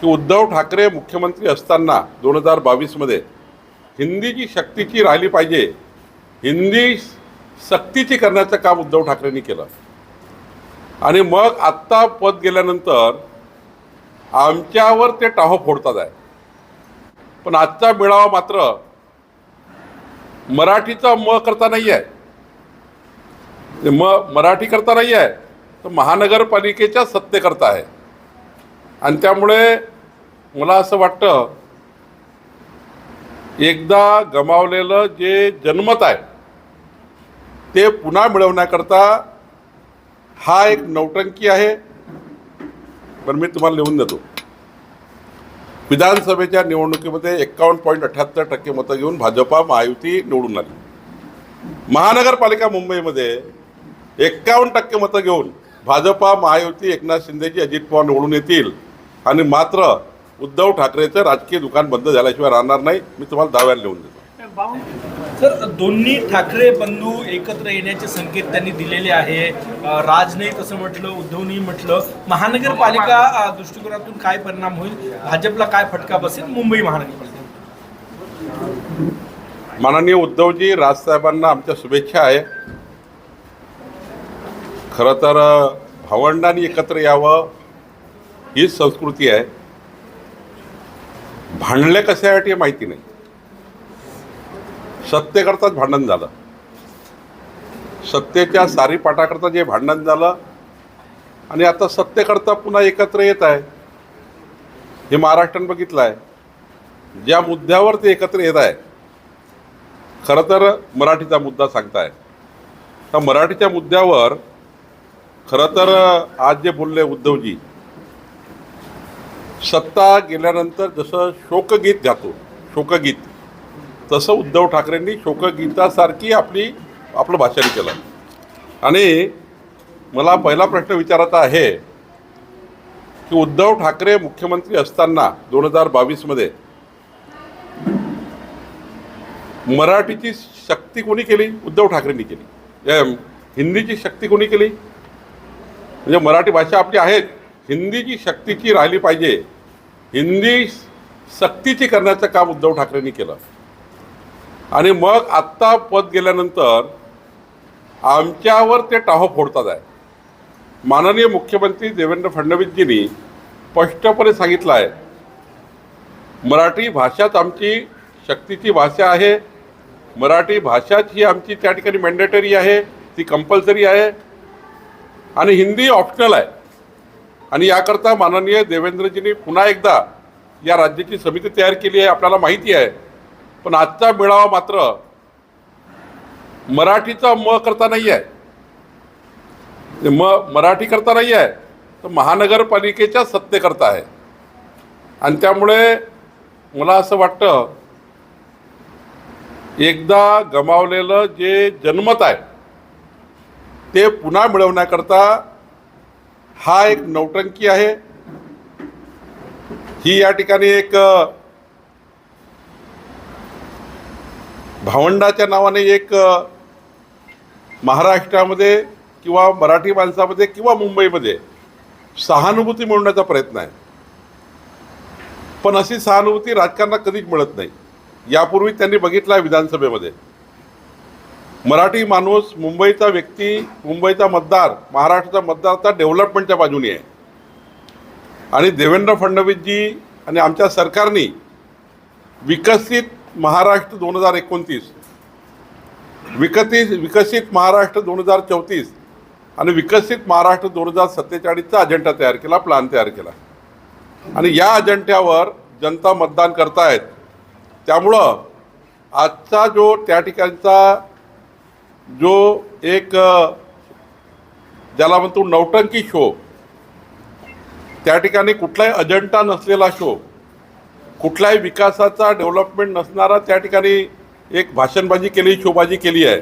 की उद्धव ठाकरे मुख्यमंत्री असताना दोन हजार बावीसमध्ये हिंदीची शक्तीची राहिली पाहिजे. हिंदी सक्तीची करण्याचं काम उद्धव ठाकरेंनी केलं. आणि मग आत्ता पद गेल्यानंतर आमच्यावर ते टाहो फोडतात आहे. पण आजचा मेळावा मात्र मराठीचा म करता नाही आहे. म मराठी करता नाही आहे तर महानगरपालिकेच्या सत्तेकरता आहे. आणि त्यामुळे मला असं वाटतं एकदा गमावलेलं जे जनमत आहे ते पुन्हा मिळवण्याकरता हा एक नौटंकी आहे. पण मी तुम्हाला लिहून देतो. विधानसभेच्या निवडणुकीमध्ये एक्कावन्न पॉईंट अठ्ठ्याहत्तर टक्के मतं घेऊन भाजपा महायुती निवडून आली. महानगरपालिका मुंबईमध्ये एक्कावन्न टक्के मतं घेऊन भाजपा महायुती एकनाथ शिंदेची अजित पवार निवडून येतील. आणि मात्र उद्धव ठाकरेचं राजकीय दुकान बंद झाल्याशिवाय राहणार नाही. मी तुम्हाला दाव्याला लिहून देतो. सर दोन्ही ठाकरे बंधू एकत्र येण्याचे संकेत त्यांनी दिलेले आहे. राजने तसं म्हटलं उद्धवनी म्हटलं. महानगरपालिका दृष्टिकोनातून काय परिणाम होईल? भाजपला काय फटका बसेल? मुंबई महानगरपालिका. माननीय उद्धवजी राजसाहेबांना आमच्या शुभेच्छा आहे. खरं तर भावंडांनी एकत्र यावं. हीच संस्कृती आहे. भांडले कशासाठी हे माहिती नाही. सत्तेकरताच भांडण झालं. सत्तेच्या सारी पाठाकरता जे भांडण झालं आणि आता सत्तेकरता पुन्हा एकत्र येत आहे. हे महाराष्ट्रानं बघितलं आहे. ज्या मुद्द्यावर ते एकत्र येत आहे खरं तर मराठीचा मुद्दा सांगताय. तर मराठीच्या मुद्द्यावर खरं तर आज जे बोलले उद्धवजी सत्ता गेल्यानंतर जसं शोकगीत गातो शोकगीत तसं उद्धव ठाकरेंनी शोकगीतासारखी आपली आपलं भाषण केलं. आणि मला पहिला प्रश्न विचारायचा आहे की उद्धव ठाकरे मुख्यमंत्री असताना दोन हजार बावीसमध्ये मराठीची शक्ती कोणी केली? उद्धव ठाकरेंनी केली. एम, हिंदीची शक्ती कोणी केली? म्हणजे मराठी भाषा आपली आहे. हिंदीची शक्तीची राहिली पाहिजे. हिंदी सक्तीची करण्याचं काम उद्धव ठाकरेंनी केलं. आणि मग आत्ता पद गेल्यानंतर आमच्यावर ते टाहो फोडतात आहे. माननीय मुख्यमंत्री देवेंद्र फडणवीसजींनी स्पष्टपणे सांगितलं आहे मराठी भाषाच आमची शक्तीची भाषा आहे मराठी भाषाच ही आमची त्या ठिकाणी मॅन्डेटरी आहे ती कंपल्सरी आहे आणि हिंदी ऑप्शनल आहे. आणि याकरता माननीय देवेंद्रजींनी पुन्हा एकदा या राज्याची समिती तयार केली आहे आपल्याला माहिती आहे. पण आजचा मेळावा मात्र मराठीचा म करता नाही आहे. म्हणजे म मराठी करता नाही आहे तर महानगरपालिकेच्या सत्तेकरता आहे. आणि त्यामुळे मला असं वाटतं एकदा गमावलेलं जे जनमत आहे ते पुन्हा मिळवण्याकरता हा एक नौटंकी आहे. ही या ठिकाणी एक भावंडाच्या नावाने एक महाराष्ट्रामध्ये किंवा मराठी माणसामध्ये किंवा मुंबईमध्ये सहानुभूती मिळवण्याचा प्रयत्न आहे. पण अशी सहानुभूती राजकारणात कधीच मिळत नाही. यापूर्वी त्यांनी बघितला आहे विधानसभेमध्ये. मराठी माणूस मुंबईचा व्यक्ती मुंबईचा मतदार महाराष्ट्राचा मतदार आता डेव्हलपमेंटच्या बाजूने आहे. आणि देवेंद्र फडणवीसजी आणि आमच्या सरकारने विकसित महाराष्ट्र दोन हजार एकोणतीस विकसित विकसित महाराष्ट्र दोन हजार चौतीस आणि विकसित महाराष्ट्र दोन हजार सत्तेचाळीसचा अजेंडा तयार केला प्लॅन तयार केला. आणि या अजेंड्यावर जनता मतदान करतायत. त्यामुळं आजचा जो त्या ठिकाणचा जो एक ज्याला म्हणतो नौटंकी शो. त्या ठिकाणी कुठलाही अजंटा नसलेला शो कुठल्याही विकासाचा डेव्हलपमेंट नसणारा त्या ठिकाणी एक भाषणबाजी केली शोबाजी केली आहे.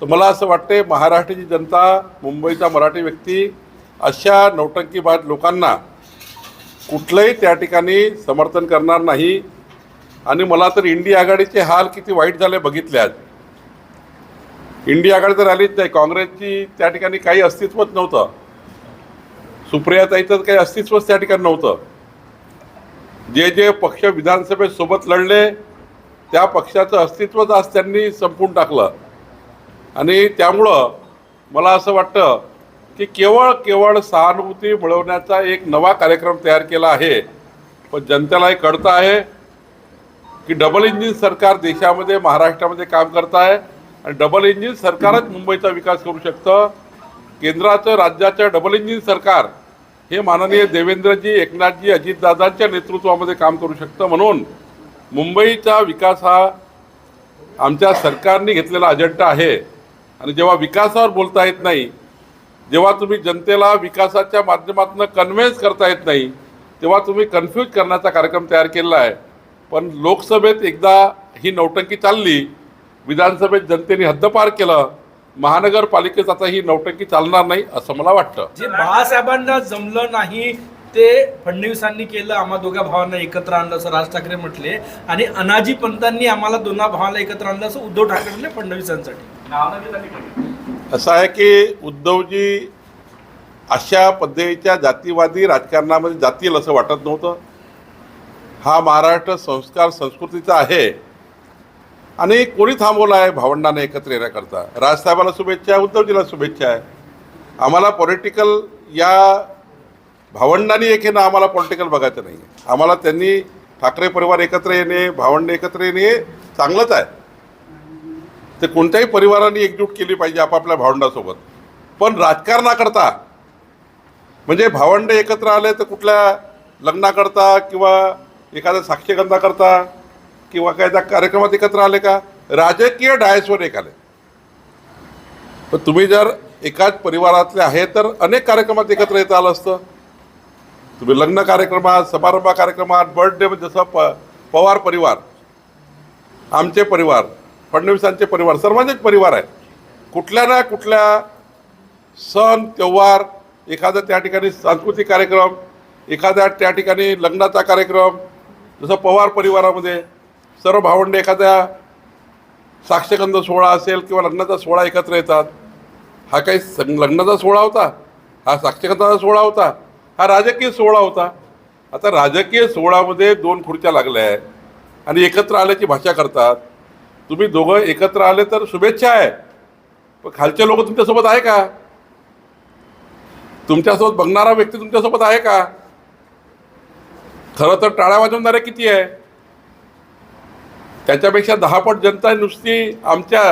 तर मला असं वाटते महाराष्ट्राची जनता मुंबईचा मराठी व्यक्ती अशा नौटंकीबाज लोकांना कुठलंही त्या ठिकाणी समर्थन करणार नाही. आणि मला तर इंडिया आघाडीचे हाल किती वाईट झाले बघितले आज इंडियाकडे तर आलीच नाही. काँग्रेसची त्या ठिकाणी काही अस्तित्वच नव्हतं. सुप्रियाताईचं काही अस्तित्वच त्या ठिकाणी नव्हतं. जे जे पक्ष विधानसभेत सोबत लढले त्या पक्षाचं अस्तित्वच आज त्यांनी संपून टाकलं. आणि त्यामुळं मला असं वाटतं की केवळ केवळ सहानुभूती मिळवण्याचा एक नवा कार्यक्रम तयार केला आहे. पण जनतेला हे कळतं आहे की डबल इंजिन सरकार देशामध्ये महाराष्ट्रामध्ये काम करत आहे. आणि डबल इंजिन सरकारच मुंबईचा विकास करू शकतं. केंद्राचं राज्याचं डबल इंजिन सरकार हे माननीय देवेंद्रजी एकनाथजी अजितदादांच्या नेतृत्वामध्ये काम करू शकतं. म्हणून मुंबईचा विकास हा आमच्या सरकारने घेतलेला अजेंडा आहे. आणि जेव्हा विकासावर बोलता येत नाही जेव्हा तुम्ही जनतेला विकासाच्या माध्यमातून कन्व्हिन्स करता येत नाही तेव्हा तुम्ही कन्फ्यूज करण्याचा कार्यक्रम तयार केलेला आहे. पण लोकसभेत एकदा ही नौटंकी चालली विधानसभेत जनतेने हद्दपार केलं महानगरपालिकेत आता ही नौटंकी चालणार नाही असं मला वाटतं. जे बाळासाहेबांना जमलं नाही ते फडणवीसांनी केलं आम्हा दोघा भावांना एकत्र आणलं असं राज ठाकरे म्हटले. आणि अनाजी पंतांनी आम्हाला दोन्हा भावाला एकत्र आणलं असं उद्धव ठाकरे म्हटले फडणवीसांसाठी. असं आहे की उद्धवजी अशा पद्धतीच्या जातीवादी राजकारणामध्ये जातील असं वाटत नव्हतं. हा महाराष्ट्र संस्कार संस्कृतीचा आहे. आणि कोणी थांबवलं आहे? भावंडांना एकत्र येण्याकरता. राजसाहेबाला शुभेच्छा उद्धवजीला शुभेच्छा आहे. आम्हाला पॉलिटिकल या भावंडांनी एक येणं आम्हाला पॉलिटिकल बघायचं नाही आहे आम्हाला त्यांनी ठाकरे परिवार एकत्र येणे भावंड एकत्र येणे हे चांगलंच आहे. ते कोणत्याही परिवाराने एकजूट केली पाहिजे आपापल्या भावंडासोबत. पण राजकारणाकरता म्हणजे भावंड एकत्र आले तर कुठल्या लग्नाकरता किंवा एखाद्या साक्षीगंधाकरता किंवा काय त्या कार्यक्रमात एकत्र आले का? राजकीय डायसवर एक आले. पण तुम्ही जर एकाच परिवारातले आहे तर अनेक कार्यक्रमात एकत्र येता आलं असतं. तुम्ही लग्न कार्यक्रमात समारंभ कार्यक्रमात बर्थडे म्हणजे जसं प पवार परिवार आमचे परिवार फडणवीसांचे परिवार सर्वांचेच परिवार आहे कुठल्या ना कुठल्या सण त्योहार एखादा त्या ठिकाणी सांस्कृतिक कार्यक्रम एखाद्या त्या ठिकाणी लग्नाचा कार्यक्रम जसं पवार परिवारामध्ये सर्व भावंडे एखाद्या साक्षगंध सोहळा असेल किंवा लग्नाचा सोहळा एकत्र येतात हा काही सं लग्नाचा सोहळा होता हा साक्षगंधाचा सोहळा होता हा राजकीय सोहळा होता. आता राजकीय सोहळामध्ये दोन खुर्च्या लागल्या आहे आणि एकत्र आल्याची भाषा करतात. तुम्ही दोघं एकत्र आले तर शुभेच्छा आहे. पण खालचे लोक तुमच्यासोबत आहे का? तुमच्यासोबत बघणारा व्यक्ती तुमच्यासोबत आहे का? खरं तर टाळ्या वाजवणारे किती आहे? त्याच्यापेक्षा दहापट जनता नुसती आमच्या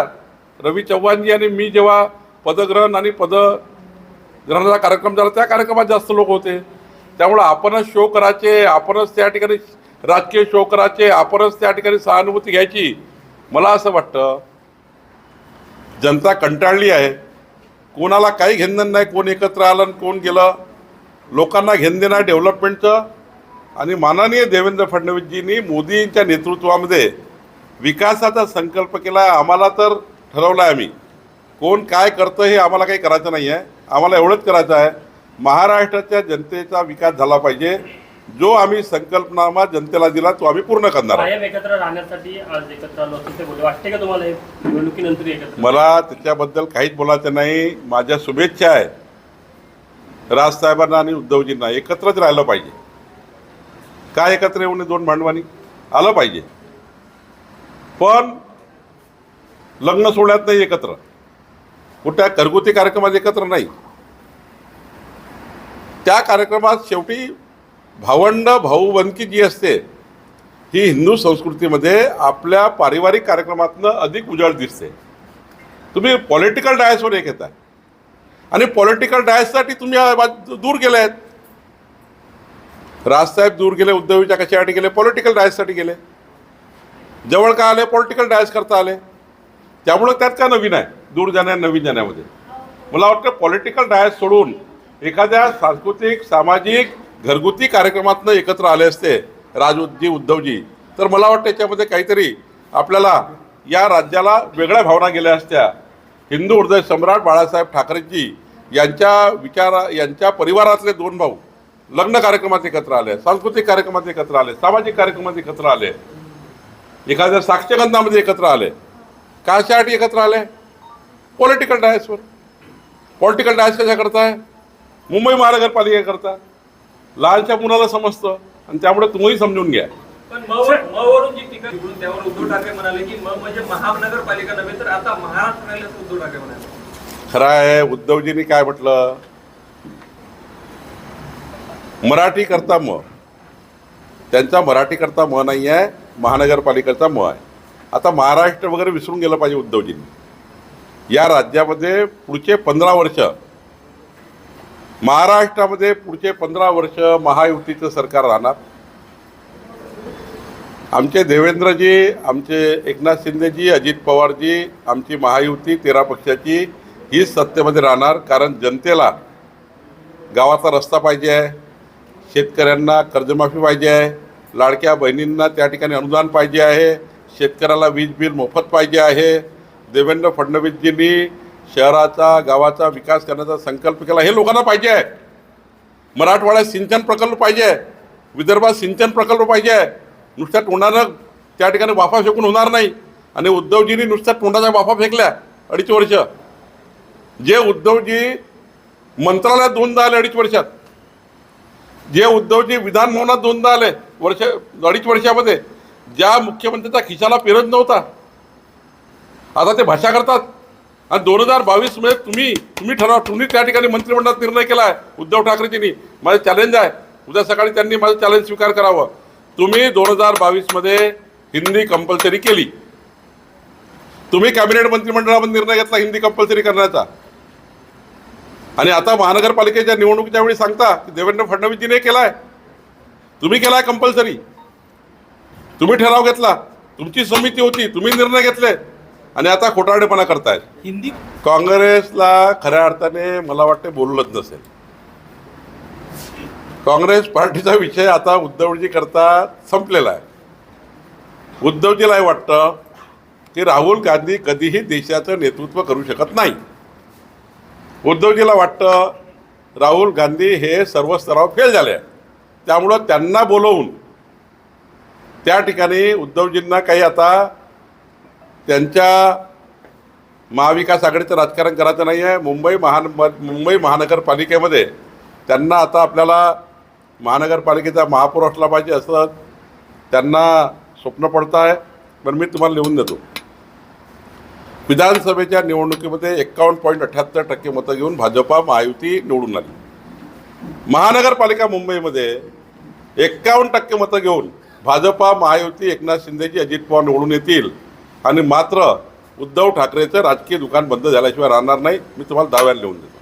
रवी चव्हाणजी आणि मी जेव्हा पदग्रहण आणि पदग्रहणाचा कार्यक्रम झाला त्या कार्यक्रमात जास्त लोक होते. त्यामुळं आपणच शो करायचे आपणच त्या ठिकाणी राजकीय शो करायचे आपणच त्या ठिकाणी सहानुभूती घ्यायची. मला असं वाटतं जनता कंटाळली आहे. कोणाला काही घेणं नाही कोण एकत्र आलं आणि कोण गेलं. लोकांना घेणं देणं आहे डेव्हलपमेंटचं आणि माननीय देवेंद्र फडणवीसजींनी मोदींच्या नेतृत्वामध्ये विकासाचा संकल्प केला आम्हाला तर ठरवलं आहे आम्ही. कोण काय करतं हे आम्हाला काही करायचं नाही आहे आम्हाला एवढंच करायचं आहे. महाराष्ट्राच्या जनतेचा विकास झाला पाहिजे. जो आम्ही संकल्पनामा जनतेला दिला तो आम्ही पूर्ण करणार आहे कायम एकत्र राहण्यासाठी आज एकत्र आलो असं ते बोलले वाटते का तुम्हाला हे निवडणुकीनंतर एकत्र? मला त्याच्याबद्दल काहीच बोलायचं नाही. माझ्या शुभेच्छा आहे राजसाहेबांना आणि उद्धवजींना एकत्रच राहिलं पाहिजे. काय एकत्र येऊन दोन भांडवानी? आलं पाहिजे. पण लग्न सोहळ्यात नाही एकत्र. कुठल्या घरगुती कार्यक्रमात एकत्र नाही. त्या कार्यक्रमात शेवटी भावंड भाऊबंदकी जी असते ही हिंदू संस्कृतीमध्ये आपल्या पारिवारिक कार्यक्रमातनं अधिक उजाळ दिसते. तुम्ही पॉलिटिकल डायसवर एक येता आणि पॉलिटिकल डायससाठी तुम्ही दूर गेले आहेत राजसाहेब दूर गेले उद्धवीच्या कशासाठी गेले पॉलिटिकल डायससाठी गेले. जवळ का आले पॉलिटिकल डायस करता आले? त्यामुळं त्यात काय नवीन आहे? दूर जाण्या नवीन जाण्यामध्ये. मला वाटतं पॉलिटिकल डायस सोडून एखाद्या सांस्कृतिक सामाजिक घरगुती कार्यक्रमातनं एकत्र आले असते राजूजी उद्धवजी तर मला वाटतं याच्यामध्ये काहीतरी आपल्याला या राज्याला वेगळ्या भावना गेल्या असत्या. हिंदू हृदय सम्राट बाळासाहेब ठाकरेजी यांच्या विचारा यांच्या परिवारातले दोन भाऊ लग्न कार्यक्रमात एकत्र आले सांस्कृतिक कार्यक्रमात एकत्र आले सामाजिक कार्यक्रमात एकत्र आले. एखाद्या साक्षगंधामध्ये एकत्र आले. कशासाठी एकत्र आले? पॉलिटिकल डायसवर पॉलिटिकल डायस कशा करताय? मुंबई महानगरपालिकेकरता लहानशा मुलाला समजतं. आणि त्यामुळे तुम्ही समजून घ्या. पण म वरून जी टीका तिकडून त्यावर उद्धव ठाकरे म्हणाले की म म्हणजे महानगरपालिका नव्हे तर आता महाराष्ट्र राहिलं असं उद्धव ठाकरे म्हणाले. खरं आहे उद्धवजींनी काय म्हटलं? मराठी करता म. त्यांचा मराठी करता म नाही आहे महानगरपालिकेचा म आहे. आता महाराष्ट्र वगैरे विसरून गेलं पाहिजे उद्धवजींनी. या राज्यामध्ये पुढचे पंधरा वर्ष महाराष्ट्रामध्ये पुढचे पंधरा वर्ष महायुतीचं सरकार राहणार. आमचे देवेंद्रजी आमचे एकनाथ शिंदेजी अजित पवारजी आमची महायुती तेरा पक्षाची हीच सत्तेमध्ये राहणार. कारण जनतेला गावाचा रस्ता पाहिजे आहे शेतकऱ्यांना कर्जमाफी पाहिजे आहे लाडक्या बहिणींना त्या ठिकाणी अनुदान पाहिजे आहे. शेतकऱ्याला वीज बिल मोफत पाहिजे आहे. देवेंद्र फडणवीसजींनी शहराचा गावाचा विकास करण्याचा संकल्प केला. हे लोकांना पाहिजे आहे. मराठवाड्यात सिंचन प्रकल्प पाहिजे आहे. विदर्भात सिंचन प्रकल्प पाहिजे आहे. नुसत्या तोंडानं त्या ठिकाणी वाफा फेकून होणार नाही. आणि उद्धवजींनी नुसत्या तोंडाच्या वाफा फेकल्या. अडीच वर्ष. जे उद्धवजी मंत्रालयात दोनदा आले अडीच वर्षात. जे उद्धवजी विधानभवनात दोनदा आले. वर्ष अडीच वर्षामध्ये ज्या मुख्यमंत्र्यांचा खिशाला पेरत नव्हता आता ते भाषा करतात. आणि दोन हजार बावीसमध्ये तुम्ही तुम्ही ठरवा तुम्ही त्या ठिकाणी मंत्रिमंडळात निर्णय केला आहे उद्धव ठाकरेजींनी. माझं चॅलेंज आहे. उद्या सकाळी त्यांनी माझं चॅलेंज स्वीकार करावं. तुम्ही दोन हजार बावीसमध्ये हिंदी कंपल्सरी केली. तुम्ही कॅबिनेट मंत्रिमंडळामध्ये निर्णय घेतला हिंदी कंपल्सरी करण्याचा. आणि आता महानगरपालिकेच्या निवडणुकीच्या वेळी सांगता की देवेंद्र फडणवीसजीने आहे तुम्ही केलाय कंपल्सरी तुम्ही ठराव घेतला तुमची समिती होती तुम्ही निर्णय घेतले आणि आता खोटारडेपणा करतायत. हिंदी काँग्रेसला खऱ्या अर्थाने मला वाटते बोललंच नसेल. काँग्रेस पार्टीचा विषय आता उद्धवजी करता संपलेला आहे. उद्धवजीला हे वाटतं की राहुल गांधी कधीही देशाचं नेतृत्व करू शकत नाही. उद्धवजीला वाटतं राहुल गांधी हे सर्व स्तरावर फेल झाले आहे त्यामुळं त्यांना बोलवून त्या ठिकाणी उद्धवजींना काही आता त्यांच्या महाविकास आघाडीचं राजकारण करायचं नाही आहे मुंबई महान मुंबई महानगरपालिकेमध्ये त्यांना आता आपल्याला महानगरपालिकेचा महापौर असला पाहिजे असं त्यांना स्वप्न पडतं आहे पण मी तुम्हाला लिहून देतो. विधानसभेच्या निवडणुकीमध्ये एक्कावन्न पॉईंट अठ्ठ्याहत्तर टक्के मतं घेऊन भाजपा महायुती निवडून आली. महानगरपालिका मुंबईमध्ये एक्कावन्न टक्के मतं घेऊन भाजपा महायुती एकनाथ शिंदेची अजित पवार निवडून येतील. आणि मात्र उद्धव ठाकरेचं राजकीय दुकान बंद झाल्याशिवाय राहणार नाही. मी तुम्हाला दाव्याला लिहून देतो.